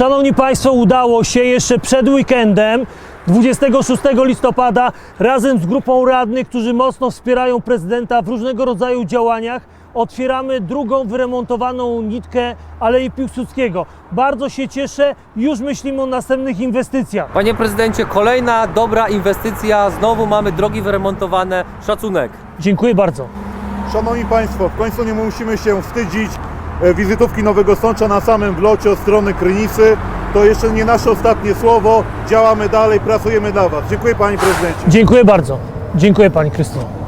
Szanowni Państwo, udało się jeszcze przed weekendem 26 listopada razem z grupą radnych, którzy mocno wspierają prezydenta w różnego rodzaju działaniach, otwieramy drugą wyremontowaną nitkę Alei Piłsudskiego. Bardzo się cieszę, już myślimy o następnych inwestycjach. Panie prezydencie, kolejna dobra inwestycja, znowu mamy drogi wyremontowane, szacunek. Dziękuję bardzo. Szanowni Państwo, w końcu nie musimy się wstydzić wizytówki Nowego Sącza na samym wlocie od strony Krynicy. To jeszcze nie nasze ostatnie słowo. Działamy dalej, pracujemy dla Was. Dziękuję Panie Prezydencie. Dziękuję bardzo. Dziękuję Pani Krystyno.